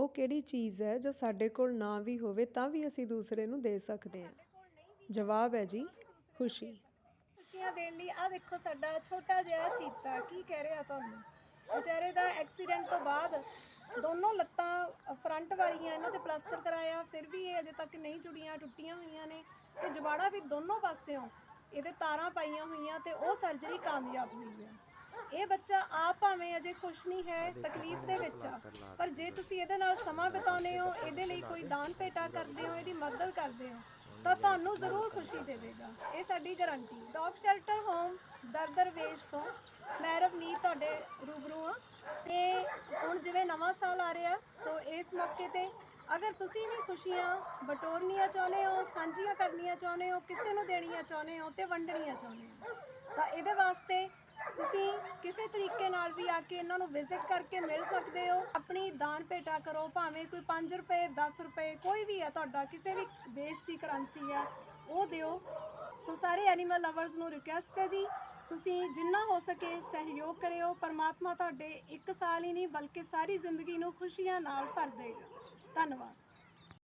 ਉਹ ਕਿਹੜੀ ਚੀਜ਼ ਹੈ ਜੋ ਸਾਡੇ ਕੋਲ ਨਾ ਵੀ ਹੋਵੇ ਤਾਂ ਵੀ ਅਸੀਂ ਦੂਸਰੇ ਨੂੰ ਦੇ ਸਕਦੇ ਹਾਂ? ਜਵਾਬ ਹੈ ਜੀ, ਖੁਸ਼ੀ। ਖੁਸ਼ੀਆਂ ਦੇਣ ਲਈ ਆ ਦੇਖੋ ਸਾਡਾ ਛੋਟਾ ਜਿਹਾ ਚੀਤਾ, ਕੀ ਕਹਿ ਰਿਹਾ ਤੁਹਾਨੂੰ? ਵਿਚਾਰੇ ਦਾ ਐਕਸੀਡੈਂਟ ਤੋਂ ਬਾਅਦ ਦੋਨੋਂ ਲੱਤਾਂ ਫਰੰਟ ਵਾਲੀਆਂ ਇਹਨਾਂ ਤੇ ਪਲਾਸਟਰ ਕਰਾਇਆ, ਫਿਰ ਵੀ ਇਹ ਅਜੇ ਤੱਕ ਨਹੀਂ ਜੁੜੀਆਂ, ਟੁੱਟੀਆਂ ਹੋਈਆਂ ਨੇ ਤੇ ਜਵਾੜਾ ਵੀ ਦੋਨੋਂ ਪਾਸਿਓਂ ਇਹਦੇ ਤਾਰਾਂ ਪਾਈਆਂ ਹੋਈਆਂ ਤੇ ਉਹ ਸਰਜਰੀ ਕਾਮਯਾਬ ਹੋਈ ਹੈ। ਇਹ ਬੱਚਾ ਆਪ ਭਾਵੇਂ ਅਜੇ ਖੁਸ਼ ਨਹੀਂ ਹੈ, ਤਕਲੀਫ ਦੇ ਵਿੱਚ ਜੇ ਤੁਸੀਂ ਇਹਦੇ ਨਾਲ ਸਮਾਂ ਬਿਤਾਉਂਦੇ ਹੋ, ਇਹਦੇ ਲਈ ਕੋਈ ਦਾਨ ਭੇਟਾ ਕਰਦੇ ਹੋ, ਇਹਦੀ ਮਦਦ ਕਰਦੇ ਹੋ, ਤਾਂ ਤੁਹਾਨੂੰ ਜ਼ਰੂਰ ਖੁਸ਼ੀ ਦੇਵੇਗਾ। ਇਹ ਸਾਡੀ ਗਾਰੰਟੀ। ਡੌਗ ਸ਼ੈਲਟਰ ਹੋਮ ਦਰਦਰ ਵੇਸ਼ ਤੋਂ ਮੈਂ ਰਵਨੀਤ ਤੁਹਾਡੇ ਰੂਬਰੂ ਹਾਂ। ਤੇ ਹੁਣ ਜਿਵੇਂ ਨਵਾਂ ਸਾਲ ਆ ਰਿਹਾ, ਸੋ ਇਸ ਮੌਕੇ ਤੇ ਅਗਰ ਤੁਸੀਂ ਵੀ ਖੁਸ਼ੀਆਂ ਬਟੋਰਨੀਆਂ ਚਾਹੁੰਦੇ ਹੋ, ਸਾਂਝੀਆਂ ਕਰਨੀਆਂ ਚਾਹੁੰਦੇ ਹੋ, ਕਿਸੇ ਨੂੰ ਦੇਣੀਆਂ ਚਾਹੁੰਦੇ ਹੋ ਤੇ ਵੰਡਣੀਆਂ ਚਾਹੁੰਦੇ ਹੋ, ਤਾਂ ਇਹਦੇ ਵਾਸਤੇ ਤੁਸੀਂ ਕਿਸੇ ਤਰੀਕੇ ਨਾਲ ਵੀ ਆ ਕੇ ਇਹਨਾਂ ਨੂੰ ਵਿਜ਼ਿਟ ਕਰਕੇ ਮਿਲ ਸਕਦੇ ਹੋ। ਆਪਣੀ ਦਾਨ ਭੇਟਾ ਕਰੋ, ਭਾਵੇਂ ਕੋਈ 5 ਰੁਪਏ 10 ਰੁਪਏ, ਕੋਈ ਵੀ ਹੈ ਤੁਹਾਡਾ, ਕਿਸੇ ਵੀ ਦੇਸ਼ ਦੀ ਕਰੰਸੀ ਹੈ, ਉਹ ਦਿਓ। ਸੋ ਸਾਰੇ ਐਨੀਮਲ ਲਵਰਸ ਨੂੰ ਰਿਕੁਐਸਟ ਹੈ ਜੀ, ਤੁਸੀਂ ਜਿੰਨਾ ਹੋ ਸਕੇ ਸਹਿਯੋਗ ਕਰਿਓ। ਪਰਮਾਤਮਾ ਤੁਹਾਡੇ ਇੱਕ ਸਾਲ ਹੀ ਨਹੀਂ, ਬਲਕਿ ਸਾਰੀ ਜ਼ਿੰਦਗੀ ਨੂੰ ਖੁਸ਼ੀਆਂ ਨਾਲ ਭਰ ਦੇਗਾ। ਧੰਨਵਾਦ।